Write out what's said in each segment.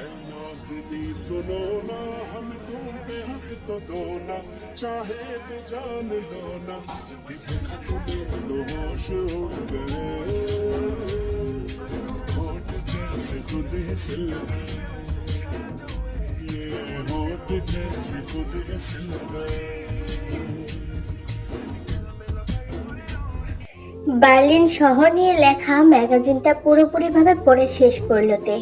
नाज़नी सुनो ना हम तुम पे हक तो दो ना चाहे तो जान लो ना जब भी देखा तुम्हें तो होश उड़ गए होठ जैसे खुद ही सिल गए ये होठ जैसे खुद ही सिल गए বার্লিন শহর নিয়ে লেখা ম্যাগাজিনটা পুরোপুরিভাবে পড়ে শেষ করলো তে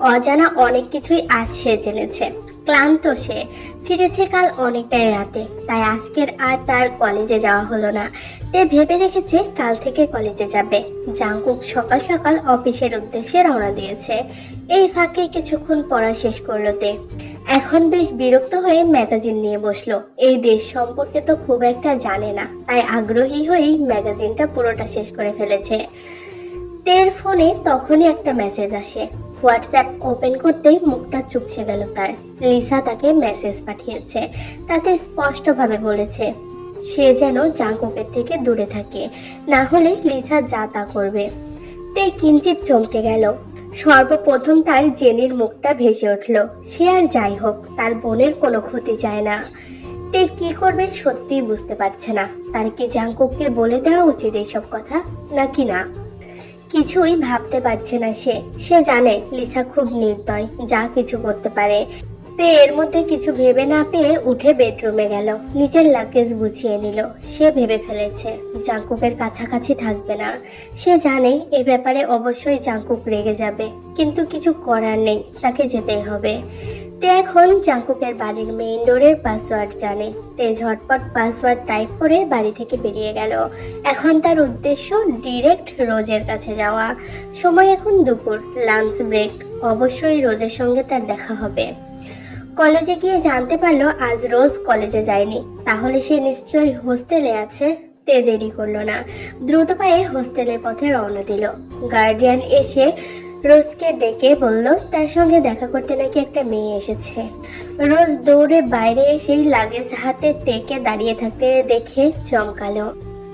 অজানা অনেক কিছুই আজ সে জেনেছে। ক্লান্ত সে। ফিরেছে কাল অনেকটাই রাতে। তাই আজকের আর তার কলেজে যাওয়া হলো না। তে ভেবে রেখেছে কাল থেকে কলেজে যাবে। জাঙ্কুক সকাল সকাল অফিসের উদ্দেশ্যে রওনা দিয়েছে। এই ফাঁকে কিছুক্ষণ পড়া শেষ করল তে। এখন বেশ বিরক্ত হয়ে ম্যাগাজিন নিয়ে বসল। এই দেশ সম্পর্কে তো খুব একটা জানে না। তাই আগ্রহী হয়েই ম্যাগাজিনটা পুরোটা শেষ করে ফেলেছে। তের ফোনে তখনই একটা মেসেজ আসে। হোয়াটসঅ্যাপ ওপেন করতেই মুখটা চুপসে গেল তার। লিসা তাকে মেসেজ পাঠিয়েছে। তাতে স্পষ্টভাবে বলেছে, সে যেন জাঙ্কুকের থেকে দূরে থাকে। না হলে লিসা যা তা করবে। তে কিঞ্চিত চমকে গেল। সর্বপ্রথম তার জেনির মুখটা ভেসে উঠল। সে আর যাই হোক, তার বোনের কোনো ক্ষতি চায় না। তে কি করবে সত্যিই বুঝতে পারছে না। তার কি জাঙ্কুককে বলে দেওয়া উচিত এইসব কথা? নাকি না? কিছুই ভাবতে পারছে না সে। সে জানে লিসা খুব নির্দয়, যা কিছু করতে পারে। তে এর মধ্যে কিছু ভেবে না পেয়ে উঠে বেডরুমে গেল। নিজের লাগেজ গুছিয়ে নিল। সে ভেবে ফেলেছে, জাঙ্কুকের কাছাকাছি থাকবে না। সে জানে এ ব্যাপারে অবশ্যই জাঙ্কুক রেগে যাবে, কিন্তু কিছু করার নেই, তাকে যেতেই হবে। তে এখন জাঙ্কুকের বাড়ির মেইন ডোরের পাসওয়ার্ড জানে। তে ঝটপট পাসওয়ার্ড টাইপ করে বাড়ি থেকে বেরিয়ে গেল। এখন তার উদ্দেশ্য ডিরেক্ট রোজের কাছে যাওয়া। সময় এখন দুপুর লাঞ্চ ব্রেক অবশ্যই রোজের সঙ্গে তার দেখা হবে। কলেজে গিয়ে জানতে পারল আজ রোজ কলেজে যায়নি। তাহলে সে নিশ্চয়ই হোস্টেলে আছে, তে দেরি করল না। দ্রুত পায়ে হোস্টেলের পথে রওনা দিল। গার্ডিয়ান এসে রোজকে ডেকে বলল, তার সঙ্গে দেখা করতে নাকি একটা মেয়ে এসেছে। রোজ দৌড়ে বাইরে এসেই লাগেজ হাতে তেকে দাঁড়িয়ে থাকতে দেখে চমকালো।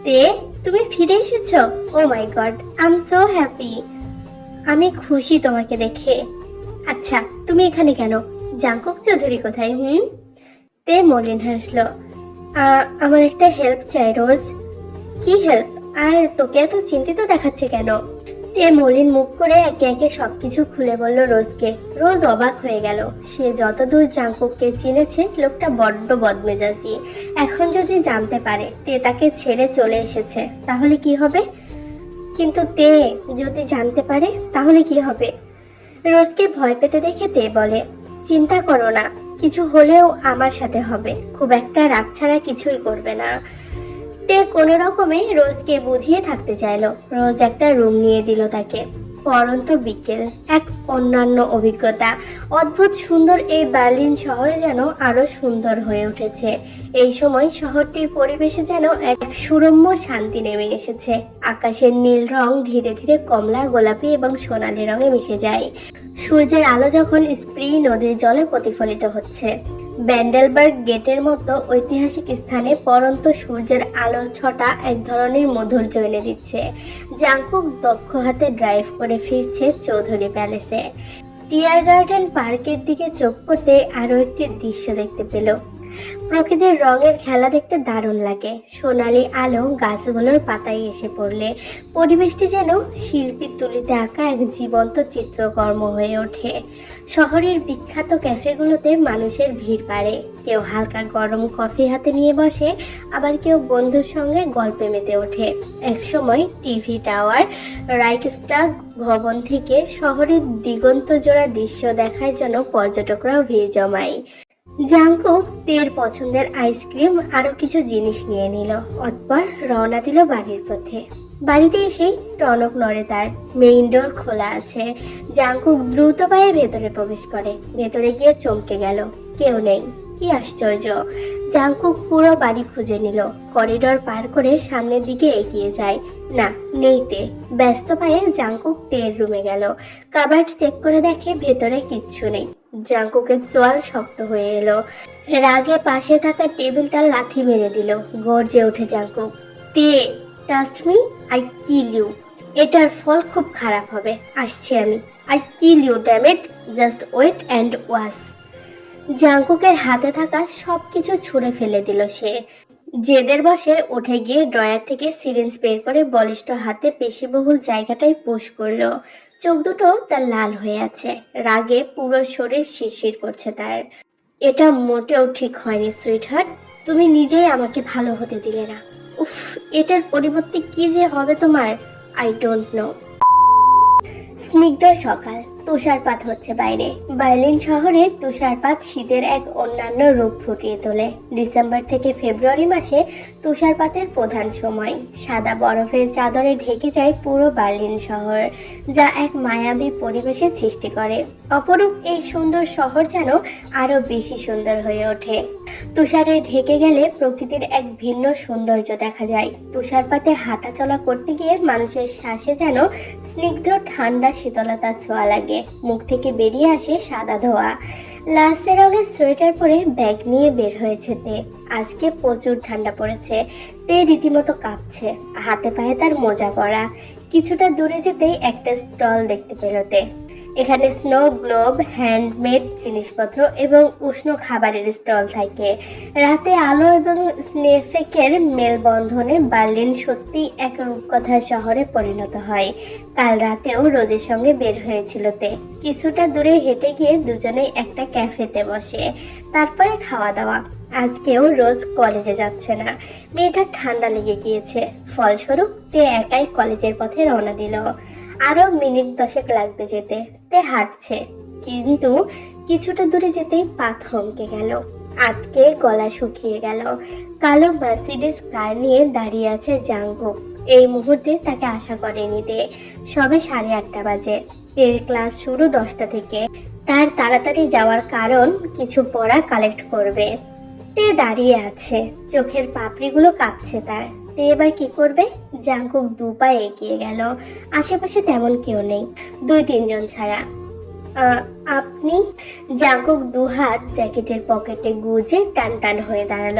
তে, তুমি ফিরে এসেছ? ও my god I so happy আমি খুশি তোমাকে দেখে। আচ্ছা তুমি এখানে কেন? জাঙ্কুক চৌধুরী কোথায়, হুম? তে মলিন হাসলো আমার একটা হেল্প চাই রোজ। কি হেল্প? আর তোকে এত চিন্তিত দেখাচ্ছে কেন? তে মলিন মুখ করে একে একে সবকিছু খুলে বলল রোজকে। রোজ অবাক হয়ে গেল। সে যতদূর জাঙ্কুককে চিনেছে, লোকটা বড্ড বদমেজাজি। এখন যদি জানতে পারে, তে তাকে ছেড়ে চলে এসেছে, তাহলে কি হবে? কিন্তু তে যদি জানতে পারে, তাহলে কি হবে? রোজকে ভয় পেতে দেখে তে বলে, চিন্তা করো না, কিছু হলেও আমার সাথে হবে। খুব একটা রাগ ছাড়া কিছুই করবে না। তে কোনো রকমে রোজকে বুঝিয়ে থাকতে চাইলো। রোজ একটা রুম নিয়ে দিল তাকে। পরন্ত বিকেল, এক অন্যান্য অভিজ্ঞতা। অদ্ভুত সুন্দর এই বার্লিন শহরে যেন আরও সুন্দর হয়ে উঠেছে। এই সময় শহরটির পরিবেশে যেন এক সুরম্য শান্তি নেমে এসেছে। আকাশের নীল রং ধীরে ধীরে কমলা, গোলাপি এবং সোনালী রঙে মিশে যায়। সূর্যের আলো যখন স্প্রি নদীর জলে প্রতিফলিত হচ্ছে। ব্যান্ডেলবার্গ গেটের মতো ঐতিহাসিক স্থানে পরন্ত সূর্যের আলোর ছটা এক ধরনের মধুর এনে দিচ্ছে। জাঙ্কুক দক্ষ হাতে ড্রাইভ করে ফিরছে চৌধুরী প্যালেসে। টিয়ার গার্ডেন পার্কের দিকে চোখ করতে আরও একটি দৃশ্য দেখতে পেল। প্রকৃতির রঙের খেলা দেখতে দারুণ লাগে। সোনালি আলো গাছগুলোর পাতায় এসে পড়লে পরিবেশটি যেন শিল্পীর তুলিতে আঁকা এক জীবন্ত চিত্রকর্ম হয়ে ওঠে। শহরের বিখ্যাত ক্যাফেগুলোতে মানুষের ভিড় বাড়ে। কেউ হালকা গরম কফি হাতে নিয়ে বসে, আবার কেউ বন্ধুর সঙ্গে গল্পে মেতে ওঠে। একসময় টিভি টাওয়ার রাইকস্টাগ ভবন থেকে শহরের দিগন্ত জোড়া দৃশ্য দেখার জন্য পর্যটকরাও ভিড় জমায়। জাঙ্কুক তের পছন্দের আইসক্রিম আরও কিছু জিনিস নিয়ে নিল। অতপর রওনা দিল বাড়ির পথে। বাড়িতে এসেই টনক নড়ে তার মেইন ডোর খোলা আছে। জাঙ্কুক দ্রুত পায়ে ভেতরে প্রবেশ করে। ভেতরে গিয়ে চমকে গেল। কেউ নেই। কি আশ্চর্য। জাঙ্কুক পুরো বাড়ি খুঁজে নিল। করিডোর পার করে সামনের দিকে এগিয়ে যায়। না, নেই তে। ব্যস্ত পায়ে জাঙ্কুক তের রুমে গেল। কাবার্ড চেক করে দেখে ভেতরে কিচ্ছু নেই। জাঙ্কুকের চোয়াল শক্ত হয়ে এলো। রাগে পাশে থাকা টেবিলটা লাথি মেরে দিল। গর্জে ওঠে Jungkook Tae trust me I kill you এটার ফল খুব খারাপ হবে। আসছি আমি। I kill you dammit just wait and watch জাঙ্কুকের হাতে থাকা সব কিছু ছুঁড়ে ফেলে দিল সে। জেদের বসে উঠে গিয়ে ড্রয়ার থেকে সিরিঞ্জ বের করে বলিষ্ঠ হাতে পেশিবহুল জায়গাটায় পুশ করল। চোখ দুটো তার লাল হয়ে আছে। রাগে পুরো শরীর শিরশির করছে তার। এটা মোটেও ঠিক হয়নি সুইট সুইটহার্ট তুমি নিজেই আমাকে ভালো হতে দিলে না। উফ, এটার পরিবর্তে কি যে হবে তোমার? আই ডোন্ট নো স্নিগ্ধ সকাল। তুষারপাত হচ্ছে বাইরে। বার্লিন শহরের তুষারপাত শীতের এক অন্যান্য রূপ ফুটিয়ে তোলে। ডিসেম্বর থেকে ফেব্রুয়ারি মাসে তুষারপাতের প্রধান সময়। সাদা বরফের চাদরে ঢেকে যায় পুরো বার্লিন শহর, যা এক মায়াবী পরিবেশের সৃষ্টি করে। অপরূপ এই সুন্দর শহর যেন আরও বেশি সুন্দর হয়ে ওঠে। তুষারে ঢেকে গেলে প্রকৃতির এক ভিন্ন সৌন্দর্য দেখা যায়। তুষারপাতে হাঁটা চলা করতে গিয়ে মানুষের শ্বাসে যেন স্নিগ্ধ ঠান্ডা শীতলতার ছোঁয়া লাগে। মুখ থেকে বেরিয়ে আসে সাদা ধোয়া। লালচে রঙের সোয়েটার পরে ব্যাগ নিয়ে বের হয়েছে তে। আজকে প্রচুর ঠান্ডা পড়েছে। তে রীতিমতো কাঁপছে। হাতে পায়ে তার মোজা পরা কিছুটা দূরে যেতেই একটা স্টল দেখতে পেল তে। এখানে স্নো গ্লোব হ্যান্ডমেড জিনিসপত্র এবং উষ্ণ খাবারের স্টল থাকে। রাতে আলো এবং স্নেফেকের মেলবন্ধনে বার্লিন সত্যি এক রূপকথার শহরে পরিণত হয়। কাল রাতেও রোজের সঙ্গে বের হয়েছিল তে। কিছুটা দূরে হেঁটে গিয়ে দুজনেই একটা ক্যাফেতে বসে। তারপরে খাওয়া দাওয়া আজকেও রোজ কলেজে যাচ্ছে না। মেয়েটার ঠান্ডা লেগে গিয়েছে। ফলস্বরূপ, তে একাই কলেজের পথে রওনা দিল। আরও মিনিট দশেক লাগবে যেতে। তে হাঁটছে। কিন্তু কিছুটা দূরে যেতেই পা থমকে গেল। আটকে গলা শুকিয়ে গেল। কালো মার্সিডিস কার নিয়ে দাঁড়িয়ে আছে জাঙ্গুক এই মুহূর্তে তাকে আশা করেনি তে। সবে সাড়ে আটটা বাজে। এর ক্লাস শুরু দশটা থেকে। তার তাড়াতাড়ি যাওয়ার কারণ কিছু পড়া কালেক্ট করবে। তে দাঁড়িয়ে আছে। চোখের পাপড়িগুলো কাঁপছে তার। তে এবার কি করবে? জাঙ্কুক দু পা এগিয়ে গেল। আশেপাশে তেমন কেউ নেই, দুই তিনজন ছাড়া। আপনি? জাঙ্কুক দু হাত জ্যাকেটের পকেটে গুজে টান টান হয়ে দাঁড়াল।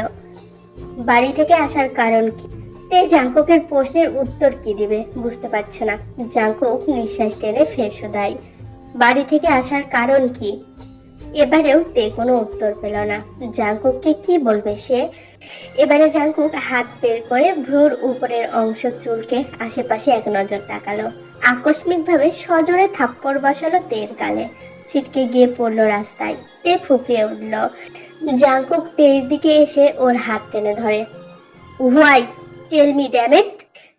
বাড়ি থেকে আসার কারণ কি? তে জাঙ্কুকের প্রশ্নের উত্তর কি দিবে বুঝতে পারছে না। জাঙ্কুক নিঃশ্বাস টেনে ফের শোধায়। বাড়ি থেকে আসার কারণ কি? এবারেও তে কোনো উত্তর পেল না। জাঙ্কুককে কি বলবে সে? এবারে জাঙ্কুক হাত বের করে ভ্রুর উপরের অংশ চুলকে আশেপাশে এক নজর তাকালো। আকস্মিকভাবে সজোরে থাপ্পড় বসালো তের গালে। ছিটকে গিয়ে পড়ল রাস্তায়। তে ফুপিয়ে উঠল। জাঙ্কুক তের দিকে এসে ওর হাত টেনে ধরে। Why tell me dammit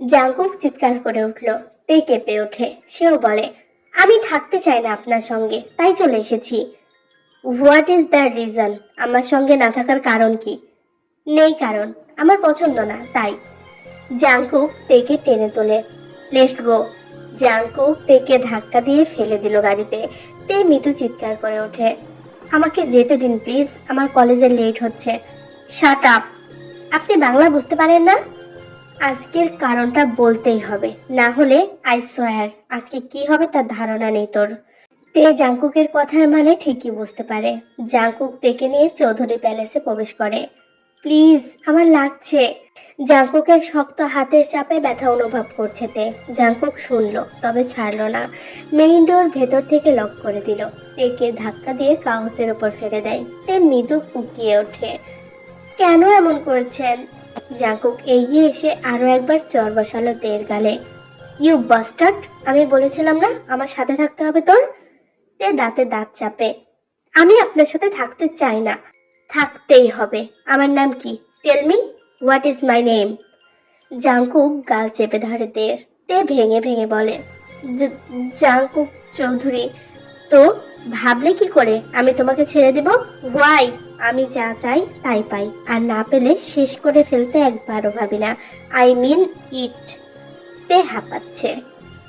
Jungkook চিৎকার করে উঠল। তে কেঁপে ওঠে। সেও বলে, আমি থাকতে চাই না আপনার সঙ্গে, তাই চলে এসেছি। হোয়াট ইজ দ্য রিজন আমার সঙ্গে না থাকার কারণ কি? নেই কারণ, আমার পছন্দ না, তাই। জাঙ্কুক তেকে টেনে তোলে। লেটস গো জাঙ্কুক তেকে ধাক্কা দিয়ে ফেলে দিল গাড়িতে। তে মৃদু চিৎকার করে ওঠে। আমাকে যেতে দিন প্লিজ আমার কলেজে লেট হচ্ছে। শাট আপ আপনি বাংলা বুঝতে পারেন না? আজকের কারণটা বলতেই হবে। না হলে আই সোয়ার আজকে কি হবে তার ধারণা নেই তোর। তে জাঙ্কুকের কথার মানে ঠিকই বুঝতে পারে। জাঙ্কুক ডেকে নিয়ে চৌধুরী প্যালেসে প্রবেশ করে। প্লিজ, আমার লাগছে। জাঙ্কুকের শক্ত হাতের চাপে ব্যথা অনুভব করছে তে। জাঙ্কুক শুনলো, তবে ছাড়লো না। মেইন ডোর ভেতর থেকে লক করে দিল। তেকে ধাক্কা দিয়ে কাগজের ওপর ফেলে দেয়। তে মৃদু কুকিয়ে ওঠে। কেন এমন করছেন? জাঙ্কুক এগিয়ে এসে আরও একবার চর বসালো তের গালে। ইউ বাস্টার্ড আমি বলেছিলাম না, আমার সাথে থাকতে হবে তোর? তে দাঁতে দাঁত চাপে। আমি আপনার সাথে থাকতে চাই না। থাকতেই হবে। আমার নাম কি? Tell me what is my name Jungkook গাল চেপে ধরে তে তে ভেঙে ভেঙে বলে, "জ- জাঙ্কুক চৌধুরী, তো ভাবলে কি করে? আমি তোমাকে ছেড়ে দেব? ওয়াই আমি যা চাই তাই পাই। আর না পেলে শেষ করে ফেলতে একবারও ভাবি না। আই মিন ইট তে হাঁপাচ্ছে।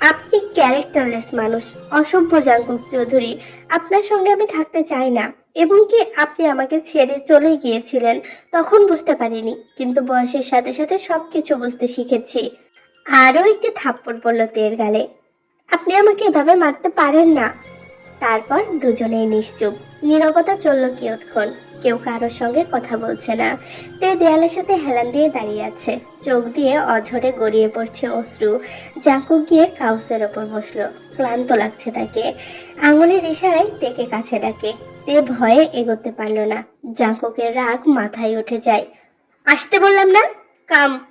আপনি ক্যারেক্টারলেস মানুষ, অসভ্য জাঙ্কুক চৌধুরী। আপনার সঙ্গে আমি থাকতে চাই না। এবং কি আপনি আমাকে ছেড়ে চলে গিয়েছিলেন, তখন বুঝতে পারিনি। কিন্তু বয়সের সাথে সাথে সব কিছু বুঝতে শিখেছি। আরও একটি থাপ্পড় পড়ল তের গালে। আপনি আমাকে এভাবে মারতে পারেন না। তারপর দুজনেই নিশ্চুপ। নীরবতা চলল কিয়ৎক্ষণ। কেউ কারোর সঙ্গে কথা বলছে না। তে দেয়ালের সাথে হেলান দিয়ে দাঁড়িয়ে আছে। চোখ দিয়ে অঝরে গড়িয়ে পড়ছে অশ্রু। জাঙ্কুক গিয়ে কাউসের ওপর বসল। ক্লান্ত লাগছে তাকে। আঙুলের ইশারায় তেকে কাছে ডাকে। তে ভয়ে এগোতে পারল না। জাঙ্কুকের রাগ মাথায় উঠে যায়। আসতে বললাম না? কাম।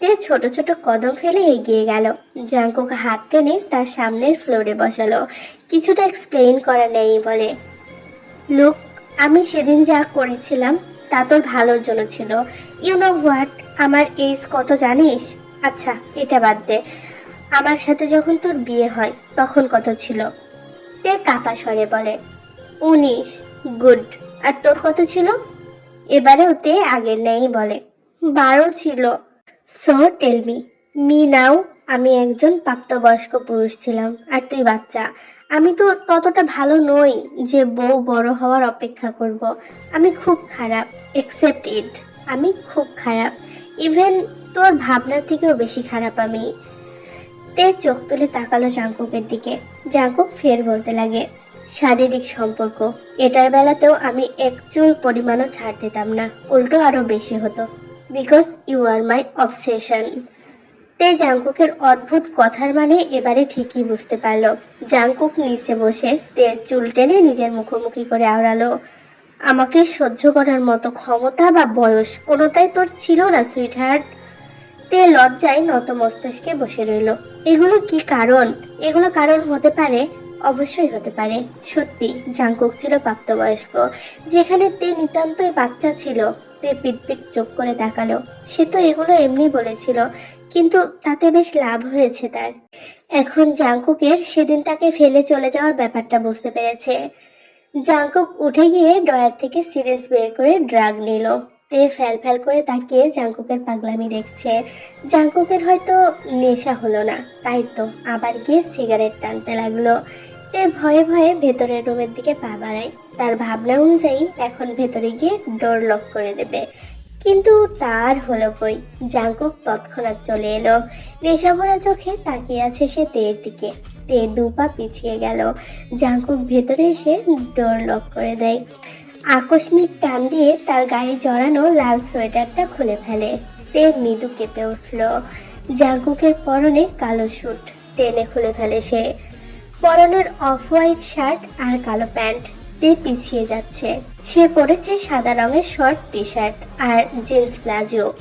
তে ছোট ছোট কদম ফেলে এগিয়ে গেল। জাঙ্কুক হাত টেনে তার সামনের ফ্লোরে বসালো। কিছুটা এক্সপ্লেইন করা নেই বলে। লোক, আমি সেদিন যা করেছিলাম, তা তোর ভালোর জন্য ছিল। ইউ নো হোয়াট আমার এজ কত জানিস? আচ্ছা এটা বাদ দে। আমার সাথে যখন তোর বিয়ে হয়, তখন কত ছিল? তে কাপা স্বরে বলে। উনিশ। গুড। আর তোর কত ছিল? এবারে ওতে আগের নেই বলে। বারো ছিল। So tell me me now আমি একজন প্রাপ্তবয়স্ক পুরুষ ছিলাম। আর তুই বাচ্চা? আমি তো ততটা ভালো নই যে বউ বড় হওয়ার অপেক্ষা করব। আমি খুব খারাপ একসেপ্ট ইট আমি খুব খারাপ। ইভেন তোর ভাবনার থেকেও বেশি খারাপ আমি। তে চোখ তুলে তাকালো জাঙ্কুকের দিকে। জাঙ্কুক ফের বলতে লাগে, শারীরিক সম্পর্ক, এটার বেলাতেও আমি একচুল পরিমাণও ছাড় দিতাম না, উল্টো আরও বেশি হতো। Because you are my obsession Tae জাংকুকের অদ্ভুত কথার মানে এবারে ঠিকই বুঝতে পারল। জাংকুক নিচে বসে তে চুল টেনে নিজের মুখোমুখি করে আওড়ালো। আমাকে সহ্য করার মতো ক্ষমতা বা বয়স কোনোটাই তোর ছিল না সুইট হার্ট তে লজ্জায় নত মস্তিষ্কে বসে রইল। এগুলো কি কারণ? এগুলো কারণ হতে পারে, অবশ্যই হতে পারে। সত্যি, জাংকুক ছিল প্রাপ্তবয়স্ক, যেখানে তে নিতান্তই বাচ্চা ছিল। তে পিটপিট চোখ করে তাকালো। সে তো এগুলো এমনি বলেছিল, কিন্তু তাতে বেশ লাভ হয়েছে তার। এখন জাংকুকের সেদিন তাকে ফেলে চলে যাওয়ার ব্যাপারটা বুঝতে পেরেছে। জাংকুক উঠে গিয়ে ডয়ার থেকে সিরিজ বের করে ড্রাগ নিল। তে ফ্যাল ফ্যাল করে তাকিয়ে জাংকুকের পাগলামি দেখছে। জাংকুকের হয়তো নেশা হলো না, তাই তো আবার গিয়ে সিগারেট টানতে লাগল। তে ভয়ে ভয়ে ভেতরের রুমের দিকে পা বাড়ায়। তার ভাবনা অনুযায়ী এখন ভেতরে গিয়ে ডোর লক করে দেবে। কিন্তু তার হলো কই? জাঙ্কুক তৎক্ষণাৎ চলে এলো। নেশাভরা চোখে তাকিয়ে আছে সে তের দিকে। তে দু পা পিছিয়ে গেল। জাঙ্কুক ভেতরে এসে ডোর লক করে দেয়। আকস্মিক টান দিয়ে তার গায়ে জড়ানো লাল সোয়েটারটা খুলে ফেলে। তে মৃদু কেঁপে উঠল। জাঙ্কুকের পরনে কালো স্যুট টেনে খুলে ফেলে সে। পরনের অফ হোয়াইট শার্ট আর কালো প্যান্ট। তে পিছিয়ে যাচ্ছে। সে পরেছে সাদা রঙের শর্ট টি শার্ট আর জিন্স প্লাজো।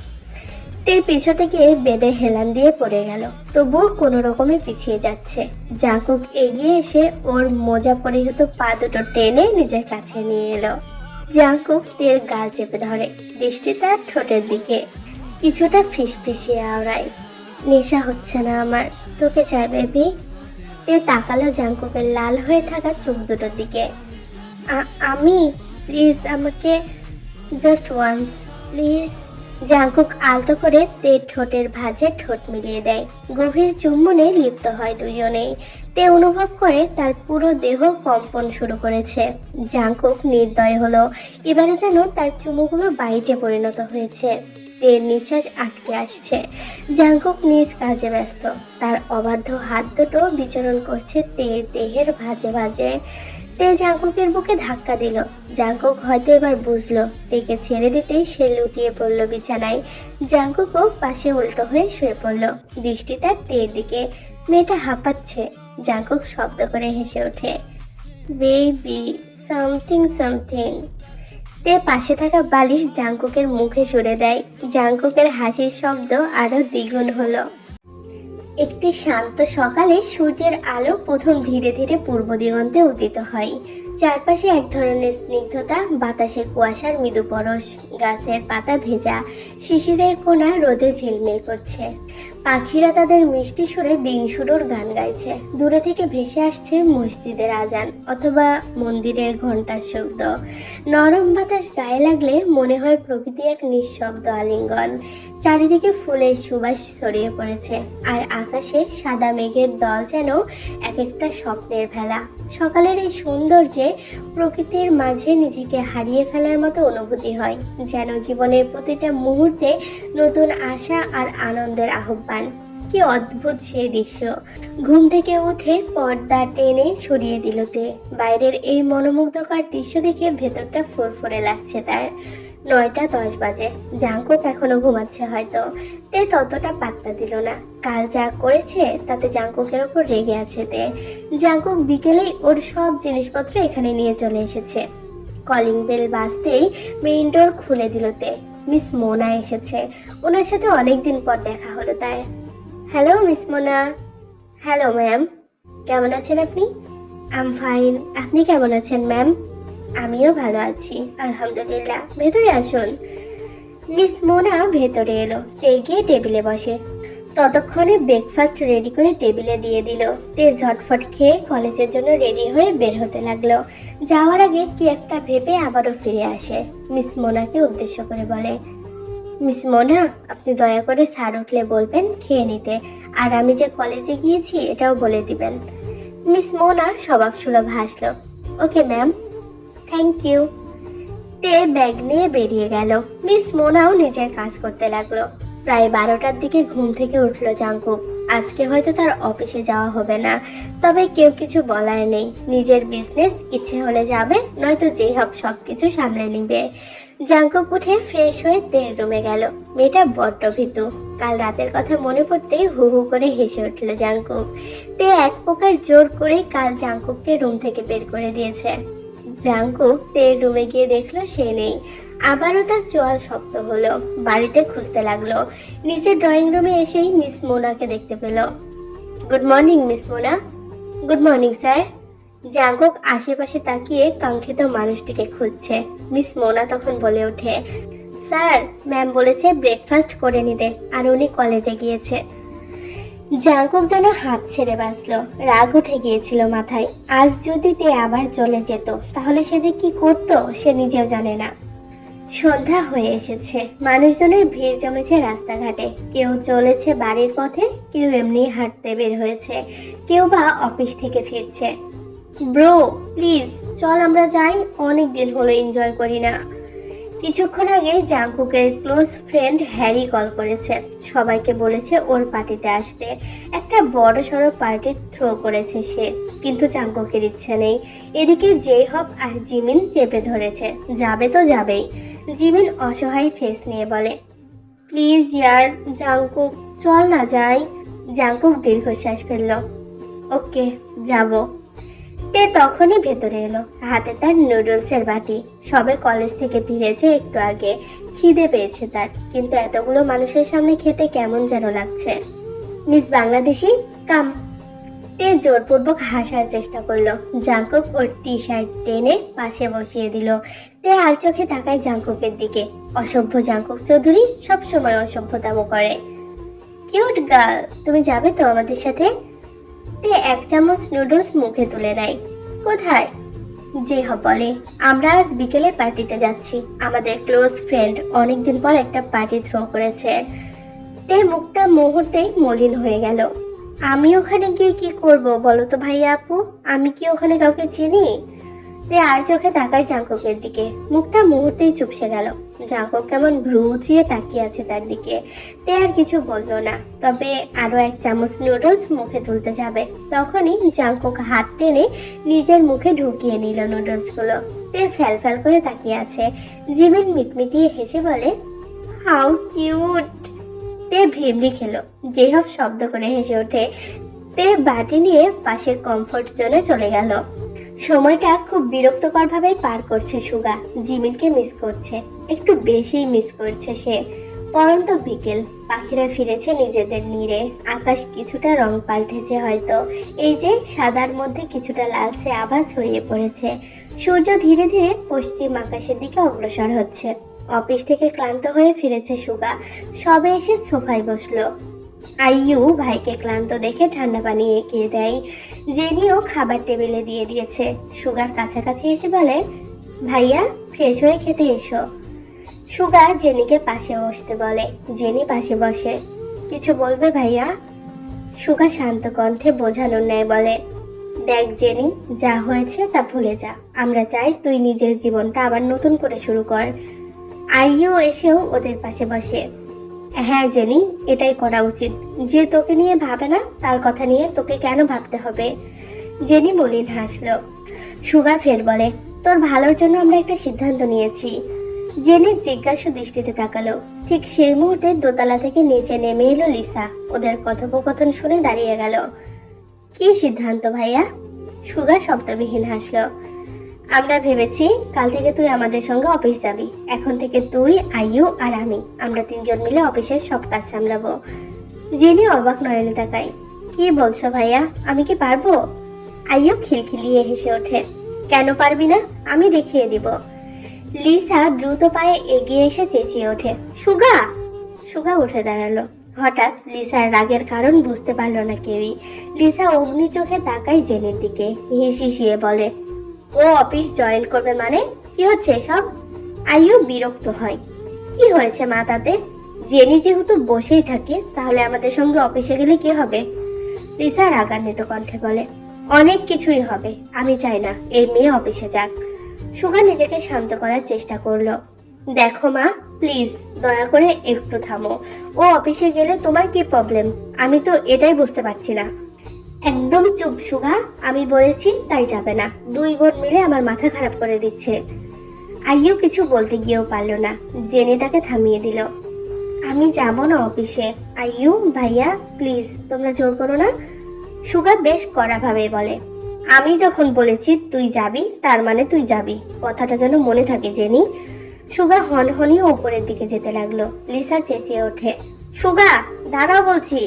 তে পিছতে গিয়ে বেডে হেলান দিয়ে পড়ে গেল। তবুও কোনো রকমে পিছিয়ে যাচ্ছে। জাকুক এগিয়ে এসে ওর মোজা পরিহিত পা দুটো টেনে নিজের কাছে নিয়ে এলো। জাকুক তের গাল চেপে ধরে। দৃষ্টি তার ঠোঁটের দিকে। কিছুটা ফিসফিসিয়ে আওড়ায়। নেশা হচ্ছে না আমার। তোকে চাই, বেবি। তে তাকালো জাঙ্কুকের লাল হয়ে থাকা চোখ দুটোর দিকে। আমি প্লিজ আমাকে জাস্ট ওয়ান্স প্লিজ জাঙ্কুক আলতো করে তে ঠোঁটের ভাঁজে ঠোঁট মিলিয়ে দেয়। গভীর চুম্বনে লিপ্ত হয় দুজনেই। তে অনুভব করে তার পুরো দেহ কম্পন শুরু করেছে। জাঙ্কুক নির্দয় হলো। এবারে যেন তার চুমুগুলো বাইটে পরিণত হয়েছে। তের নিঃশ্বাস আটকে আসছে। জাঙ্কুক নিজ কাজে ব্যস্ত। তার অবাধ্য হাত দুটো বিচরণ করছে তের দেহের ভাজে ভাজে। তে জাঙ্কুকের বুকে ধাক্কা দিল। জাঙ্কুক হয়তো এবার বুঝলো তেকে ছেড়ে দিতেই সে লুটিয়ে পড়ল বিছানায়। জাঙ্কুকও পাশে উল্টো হয়ে শুয়ে পড়ল। দৃষ্টি তার তের দিকে। মেয়েটা হাঁপাচ্ছে। জাঙ্কুক শব্দ করে হেসে ওঠে বেবি সামথিং সামথিং তে পাশে থাকা বালিশ জাঙ্কুকের মুখে সরে দেয়। জাঙ্কুকের হাসির শব্দ আরও দ্বিগুণ হলো। একটি শান্ত সকালে সূর্যের আলো প্রথম ধীরে ধীরে পূর্ব দিগন্তে উদিত হয়। চারপাশে এক ধরনের স্নিগ্ধতা, বাতাসে কুয়াশার মৃদু পরশ, গাছের পাতা ভেজা, শিশিরের কোনা রোদে ঝিলমিল করছে। পাখিরা তাদের মিষ্টি সুরে দিন শুরুর গান গাইছে। দূরে থেকে ভেসে আসছে মসজিদের আজান অথবা মন্দিরের ঘণ্টার শব্দ। নরম বাতাস গায়ে লাগলে মনে হয় প্রকৃতি এক নিঃশব্দ আলিঙ্গন। চারিদিকে ফুলের সুবাস ছড়িয়ে পড়েছে আর আকাশে সাদা মেঘের দল যেন এক একটা স্বপ্নের ভেলা। সকালের এই সৌন্দর্যে প্রকৃতির মাঝে নিজেকে হারিয়ে ফেলার মতো অনুভূতি হয়, যেন জীবনের প্রতিটা মুহূর্তে নতুন আশা আর আনন্দের আহ্বান। কি অদ্ভুত সে দৃশ্য। ঘুম থেকে উঠে পর্দা টেনে সরিয়ে দিল তে। বাইরের এই মনোমুগ্ধকর দৃশ্য দেখে ভেতরটা ফুরফুরে লাগছে তার। নয়টা দশ বাজে। জাঙ্কুক এখনও ঘুমাচ্ছে হয়তো। তে ততটা পাত্তা দিল না। কাল যা করেছে, তাতে জাঙ্কুকের ওপর রেগে আছে তে। জাঙ্কুক বিকেলেই ওর সব জিনিসপত্র এখানে নিয়ে চলে এসেছে। কলিং বেল বাজতেই মেইন ডোর খুলে দিল তে। মিস মোনা এসেছে। ওনার সাথে অনেক দিন পর দেখা হলো তার। Hello, miss Mona. Hello, ma'am. কেমন আছেন আপনি? I'm fine. আপনি কেমন আছেন, ম্যাম? আমিও ভালো আছি, আলহামদুলিল্লাহ। ভেতরে আসুন। মিস মোনা ভেতরে এলো। গিয়ে টেবিলে বসে। ততক্ষণে ব্রেকফাস্ট রেডি করে টেবিলে দিয়ে দিল। তে ঝটফট খেয়ে কলেজের জন্য রেডি হয়ে বের হতে লাগল। যাওয়ার আগে কি একটা ভেবে আবারও ফিরে আসে। মিস মোনাকে উদ্দেশ্য করে বলে, মিস মোনা, আপনি দয়া করে স্যার উঠলে বলবেন খেয়ে নিতে। আর আমি যে কলেজে গিয়েছি, এটাও বলে দিবেন। মিস মোনা স্বভাব সুলভ হাসলো। Okay, ma'am. Thank you. Tae bag নিয়ে বেরিয়ে গেল। মিস মোনাও নিজের কাজ করতে লাগল। প্রায় বারোটার দিকে ঘুম থেকে উঠল জাঙ্কুক আজকে হয়তো তার অফিসে যাওয়া হবে না। তবে কেউ কিছু বলার নেই। নিজের বিজনেস ইচ্ছে হলে যাবে, নয়তো যেই হোক সব কিছু সামলে নিবে। জাঙ্কুক উঠে ফ্রেশ হয়ে তের রুমে গেল। মেয়েটা বড্ড ভীতু। কাল রাতের কথা মনে পড়তেই হু হু করে হেসে উঠল জাঙ্কুক। তে এক প্রকার জোর করেই কাল জাঙ্কুককে রুম থেকে বের করে দিয়েছে। জাঙ্কুক তের রুমে গিয়ে দেখল সে নেই। আবারও তার চোয়াল শক্ত হলো, বাড়িতে খুঁজতে লাগল। নিচে ড্রয়িং রুমে এসেই মিস মোনাকে দেখতে পেল। Good morning miss Mona. Good morning sir Jungkook আশেপাশে তাকিয়ে কাঙ্ক্ষিত মানুষটিকে খুঁজছে। মিস মোনা তখন বলে ওঠে স্যার ম্যাম বলেছে ব্রেকফাস্ট করে নিতে, আর উনি কলেজে গিয়েছে। জাঙ্কুক যেন হাত ছেড়ে বাঁচলো। রাগ উঠে গিয়েছিল মাথায়। আজ যদি তে আবার চলে যেত, তাহলে সে যে কি করতো, সে নিজেও জানে না। সন্ধ্যা হয়ে এসেছে। মানুষজনের ভিড় জমেছে রাস্তাঘাটে। কেউ চলেছে বাড়ির পথে, কেউ এমনি হাঁটতে বের হয়েছে। কেউ বা অফিস থেকে ফিরছে। ব্রো, প্লিজ, চল আমরা যাই, অনেক দিন হলো এনজয় করি না। কিছুক্ষণ আগে জাংকুকের ক্লোজ ফ্রেন্ড হ্যারি কল করেছে। সবাইকে বলেছে ওর পার্টিতে আসতে। একটা বড় সড়ো পার্টি থ্রো করেছে সে, কিন্তু জাংকুকের ইচ্ছে নেই। এদিকে জেই হপ আর জিমিন চেপে ধরেছে। যাবে তো যাবেই। জিমিন অসহায় ফেস নিয়ে বলে। প্লিজ ইয়ার জাংকুক, চল না যাই। জাংকুক দীর্ঘশ্বাস ফেলল। ওকে, যাব। তে তখনই ভেতরে এলো। হাতে তার নুডলসের বাটি। সবে কলেজ থেকে ফিরেছে একটু আগে। খিদে পেয়েছে তার। কিন্তু এতগুলো মানুষের সামনে খেতে কেমন যেন লাগছে। Miss Bangladeshi, come. তে জোরপূর্বক হাসার চেষ্টা করল। জাঙ্কুক ওর টি শার্ট টেনে পাশে বসিয়ে দিল। তে আর চোখে তাকায় জাঙ্কুকের দিকে। অসভ্য জাঙ্কুক চৌধুরী সবসময় অসভ্যতামো করে। কিউট গার্ল, তুমি যাবে তো আমাদের সাথে? তে এক চামচ নুডলস মুখে তুলে নেয়। কোথায়? যে বলে আমরা আজ বিকেলে পার্টিতে যাচ্ছি। আমাদের ক্লোজ ফ্রেন্ড অনেকদিন পর একটা পার্টি থ্রো করেছে তে মুখটা মুহূর্তেই মলিন হয়ে গেল। আমি ওখানে গিয়ে কি করব বলো তো ভাইয়া আপু? আমি কি ওখানে কাউকে চিনি? তে আর চোখে তাকায় জাঙ্কুকের দিকে। মুখটা মুহূর্তেই চুপসে গেল। জাঙ্কুক কেমন ভ্রুচিয়ে তাকিয়ে আছে তার দিকে। তে আর কিছু বলল না। তবে আরও এক চামচ নুডলস মুখে তুলতে যাবে। তখনই জাঙ্কুক হাত টেনে নিজের মুখে ঢুকিয়ে নিল নুডলসগুলো তে ফ্যাল ফ্যাল করে তাকিয়ে আছে। জিমিন মিটমিটিয়ে হেসে বলে হাউ কিউট তে ভিমড়ি খেলো। যেসব শব্দ করে হেসে ওঠে, তে বাটি নিয়ে পাশে কমফোর্ট জোনে চলে গেল। সময়টা খুব বিরক্তকর ভাবে পার করছে সুগা। জিমিনকে মিস করছে। একটু বেশি মিস করছে সে। পরন্ত বিকেল। পাখিরা ফিরেছে নিজেদের নীড়ে। আকাশ কিছুটা রং পাল্টেছে হয়তো। এই যে সাদার মধ্যে কিছুটা লালচে আবার ছড়িয়ে পড়েছে। সূর্য ধীরে ধীরে পশ্চিম আকাশের দিকে অগ্রসর হচ্ছে। অফিস থেকে ক্লান্ত হয়ে ফিরেছে সুগা। সবে এসে সোফায় বসল। আইয়ু ভাইকে ক্লান্ত দেখে ঠান্ডা পানি এগিয়ে দেয় জেনিও খাবার টেবিলে দিয়ে দিয়েছে। সুগার কাছাকাছি এসে বলে, ভাইয়া, ফ্রেশ হয়ে খেতে এসো। সুগা জেনিকে পাশে বসতে বলে। জেনি পাশে বসে, কিছু বলবে ভাইয়া? সুগা শান্ত কণ্ঠে বোঝানোর ন্যায় বলে, দেখ জেনি, যা হয়েছে তা ভুলে যা। আমরা চাই তুই নিজের জীবনটা আবার নতুন করে শুরু কর। আইও এসেও ওদের পাশে বসে। হ্যাঁ জেনি, এটাই করা উচিত। যে তোকে নিয়ে ভাবে না, তার কথা নিয়ে তোকে কেন ভাবতে হবে? জেনি মলিন হাসলো। সুগা ফের বলে, তোর ভালোর জন্য আমরা একটা সিদ্ধান্ত নিয়েছি। জেনি জিজ্ঞাসু দৃষ্টিতে তাকালো। ঠিক সেই মুহূর্তে দোতলা থেকে নিচে নেমে এলো লিসা। ওদের কথোপকথন শুনে দাঁড়িয়ে গেল। কি সিদ্ধান্ত ভাইয়া? সুগা শব্দবিহীন হাসলো। আমরা ভেবেছি কাল থেকে তুই আমাদের সঙ্গে অফিস যাবি। এখন থেকে তুই, আইয়ু আর আমি, আমরা তিনজন মিলে অফিসের সব কাজ সামলাবো। জেনি অবাক নয়নে তাকাই কি বলছো ভাইয়া, আমি কি পারব? আইয়ু খিলখিলিয়ে হেসে ওঠে। কেন পারবি না? আমি দেখিয়ে দিব। লিসা দ্রুত পায়ে এগিয়ে এসে চেঁচিয়ে ওঠে। সুগা! সুগা উঠে দাঁড়াল। হঠাৎ লিসার রাগের কারণ বুঝতে পারল না কেউই। লিসা অগ্নি চোখে তাকাই জেনের দিকে। হিসিয়ে বলে ও অফিস জয়েন করবে মানে? কি হচ্ছে এসব? আইও বিরক্ত হয়। কি হয়েছে মা তাতে? জেনি যেহেতু বসেই থাকে, তাহলে আমাদের সঙ্গে অফিসে গেলে কি হবে? লিসা রাগান্বিত কণ্ঠে বলে, অনেক কিছুই হবে, আমি চাই না, এই মেয়ে অফিসে যাক। সুগা নিজেকে শান্ত করার চেষ্টা করল। দেখো মা, প্লিজ, দয়া করে একটু থামো। ও অফিসে গেলে তোমার কি প্রবলেম আমি তো এটাই বুঝতে পারছি না। একদম চুপ, সুগা। আমি বলেছি, তাই যাবে না। দুই বোন মিলে আমার মাথা খারাপ করে দিচ্ছে। আইও কিছু বলতে গিয়েও পারল না। জেনে তাকে থামিয়ে দিল। আমি যাব না অফিসে। আইয়ু, ভাইয়া, প্লিজ, তোমরা জোর করো না। সুগা বেশ কড়াভাবে বলে, আমি যখন বলেছি তুই যাবি, তার মানে তুই যাবি। কথাটা যেন মনে থাকে, জেনি। সুগা হন হনিয়ে ওপরের দিকে যেতে লাগল। লিসা চেঁচিয়ে ওঠে, সুগা, দাঁড়াও বলছি।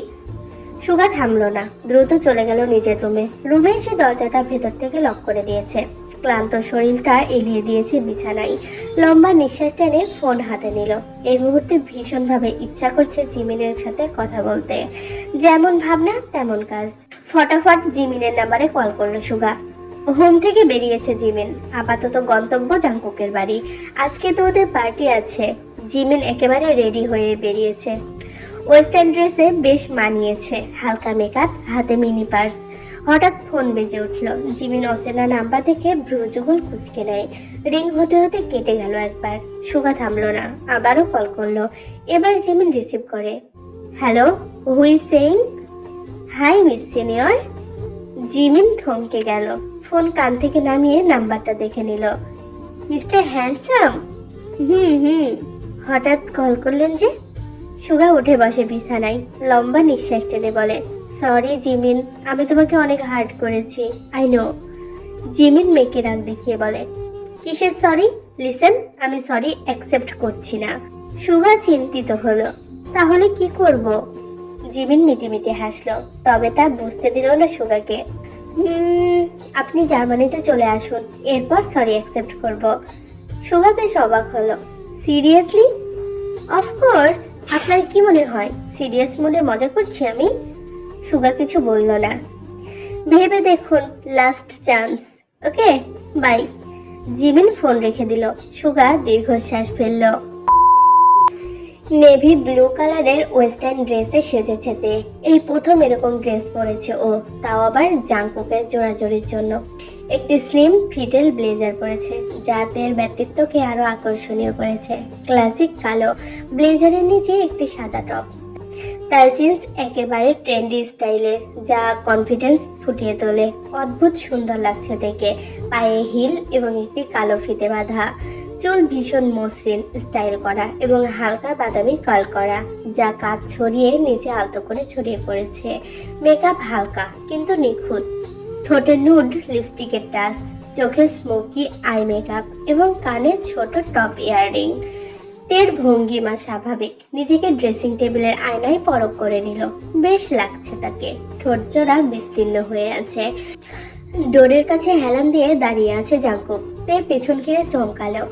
সুগা থামল না। দ্রুত চলে গেল নিজের রুমে। রুমে এসে দরজাটা ভেতর থেকে লক করে দিয়েছে। ক্লান্ত শরীরটা এলিয়ে দিয়েছে বিছানায়। লম্বা নিঃশ্বাস টেনে ফোন হাতে নিল। এই মুহূর্তে ভীষণভাবে ইচ্ছা করছে জিমিনের সাথে কথা বলতে। যেমন ভাবনা, তেমন কাজ। ফটাফট জিমিনের নাম্বারে কল করল সুগা। হোম থেকে বেরিয়েছে জিমিন। আপাতত গন্তব্য জাংকুকের বাড়ি। আজকে তো ওদের পার্টি আছে। জিমিন একেবারে রেডি হয়ে বেরিয়েছে। ওয়েস্টার্ন ড্রেসে বেশ মানিয়েছে। হালকা মেকআপ হাতে মিনি পার্স হঠাৎ ফোন বেজে উঠল। জিমিন অচেনা নাম্বার দেখে ভ্রুযুগল কুচকে নেয়। রিং হতে হতে কেটে গেল একবার। সুগা থামলো না। আবারও কল করল। এবার জিমিন রিসিভ করে। Hello who saying hi miss senior Jimin থমকে গেল। ফোন কান থেকে নামিয়ে নাম্বারটা দেখে নিল। Mister handsome hmm hmm. হঠাৎ কল করলেন যে সুগা উঠে বসে বিছানায় লম্বা নিঃশ্বাস টেনে বলে সরি জিমিন আমি তোমাকে অনেক হার্ট করেছি আই নো জিমিন মেয়েকে রাগ দেখিয়ে বলে কিসের সরি লিসেন আমি সরি অ্যাকসেপ্ট করছি না। সুগা চিন্তিত হলো তাহলে কি করব? জিমিন মিটিমিটি হাসলো তবে তা বুঝতে দিল না সুগাকে। "হুম, আপনি জার্মানিতে চলে আসুন এরপর সরি অ্যাকসেপ্ট করব। সুগা বেশ অবাক হলো সিরিয়াসলি অফকোর্স আপনার কি মনে হয়? সিরিয়াস মনে মজা করছি আমি? সুগা কিছু বলল না। ভেবে দেখুন last chance okay bye Jimin phone রেখে দিল। সুগা দীর্ঘশ্বাস ফেলল। নেভি ব্লু কালারের ওয়েস্টার্ন ড্রেসে সেজেছে তে। এই প্রথম এরকম ড্রেস পরেছে ও, তাও আবার জাংকুকের জোড়াজোড়ির জন্য। একটি স্লিম ফিটেল ব্লেজার পরেছে, যা তের ব্যক্তিত্বকে আরও আকর্ষণীয় করেছে। ক্লাসিক কালো ব্লেজারের নিচে একটি সাদা টপ তার জিন্স একেবারে ট্রেন্ডি স্টাইলের যা কনফিডেন্স ফুটিয়ে তোলে। অদ্ভুত সুন্দর লাগছে দেখে। পায়ে হিল এবং একটি কালো ফিতে বাঁধা। চুল ভীষণ মসৃণ স্টাইল করা এবং হালকা বাদামি কাল করা, যা কাজ ছড়িয়ে নিচে আলতো করে ছড়িয়ে পড়েছে। মেকআপ হালকা, কিন্তু নিখুঁত। ঠোঁটে নুড লিপস্টিকের টাচ চোখে স্মোকি, আই মেকআপ এবং কানে ছোট টপ ইয়াররিং। তের ভঙ্গিমা স্বাভাবিক। নিজেকে ড্রেসিং টেবিলের আয়নায় পরক করে নিল। বেশ লাগছে তাকে। ঠোঁট জোড়া বিস্তীর্ণ হয়ে আছে। ডোরের কাছে হেলান দিয়ে দাঁড়িয়ে আছে জাঙ্কুক। তে পেছন ফিরে চমকালো।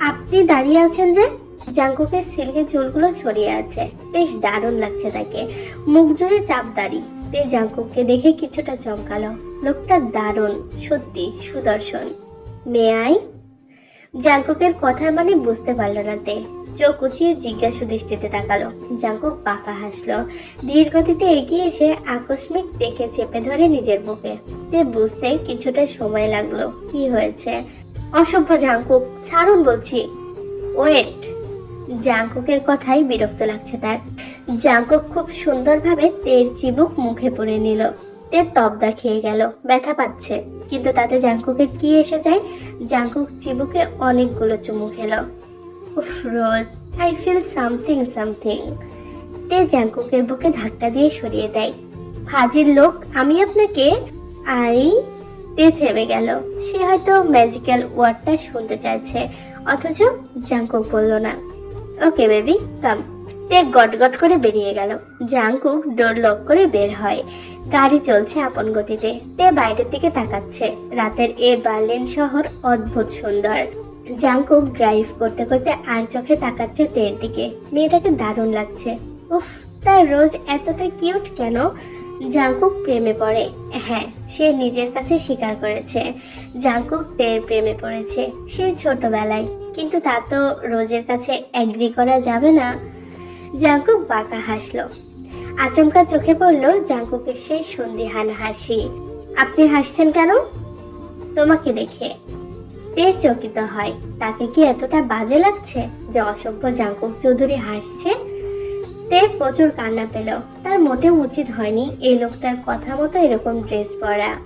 আপনি দাঁড়িয়ে আছেন যে? জাঙ্কুকের সিল্কের চুলগুলো ছড়িয়ে আছে। বেশ দারুণ লাগছে তাকে। মুখ জুড়ে চাপ দাড়ি। তে জাঙ্কুককে দেখে কিছুটা চমকালো। লোকটা দারুণ, সত্যি সুদর্শন। মেয়াই জাঙ্কুকের কথার মানে বুঝতে পারল না তে। চোখ উঁচিয়ে জিজ্ঞাসু দৃষ্টিতে তাকালো। জাঙ্কুক পাকা হাসলো। ধীর গতিতে এগিয়ে এসে আকস্মিক দেখে চেপে ধরে নিজের বুকে। তে বুঝতে কিছুটা সময় লাগল। কি হয়েছে? অসভ্য জাঙ্কুক, ছাড়ুন বলছি। ওয়েট। জাঙ্কুকের কথাই বিরক্ত লাগছে তার। জাঙ্কুক খুব সুন্দরভাবে তের চিবুক মুখে পড়ে নিল। তের তবদা খেয়ে গেল, ব্যথা পাচ্ছে। কিন্তু তাতে জাঙ্কুকের কি এসে যায়? জাঙ্কুক চিবুকে অনেকগুলো চুমু খেলো। উফ, Rose. I feel something something Tae জাঙ্কুকের বুকে ধাক্কা দিয়ে সরিয়ে দেয়। হাজির লোক, আমি আপনাকে? আই তে থেমে গেল। সে হয়তো ম্যাজিক্যাল ওয়ার্ডটা শুনতে চাইছে। অথচ জাঙ্কুক বলল না। ওকে বেবি কাম তে গট গট করে বেরিয়ে গেল। জাংকুক ডোর লক করে বের হয়। গাড়ি চলছে আপন গতিতে। তে বাইরের দিকে তাকাচ্ছে। রাতের এ বার্লিন শহর অদ্ভুত সুন্দর। জাংকুক ড্রাইভ করতে করতে আর চোখে তাকাচ্ছে তের দিকে। মেয়েটাকে দারুণ লাগছে। উফ, তার রোজ এতটা কিউট কেন? জাংকুক প্রেমে পড়ে। হ্যাঁ সে নিজের কাছে স্বীকার করেছে। জাংকুক তের প্রেমে পড়েছে। সে ছোটবেলায়। কিন্তু তা তো রোজের কাছে অ্যাগ্রি করা যাবে না। জাঙ্কুক বাঁকা হাসলো। আচমকা চোখে পড়ল জাঙ্কুকের সেই সন্ধিহান হাসি। আপনি হাসছেন কেন? তোমাকে দেখে। তে চকিত হয়? তাকে কি এতটা বাজে লাগছে যে অসভ্য জাঙ্কুক চৌধুরী হাসছে? তে প্রচুর কান্না পেল। তার মোটেও উচিত হয়নি এই লোকটার কথা মতো এরকম ড্রেস পরা।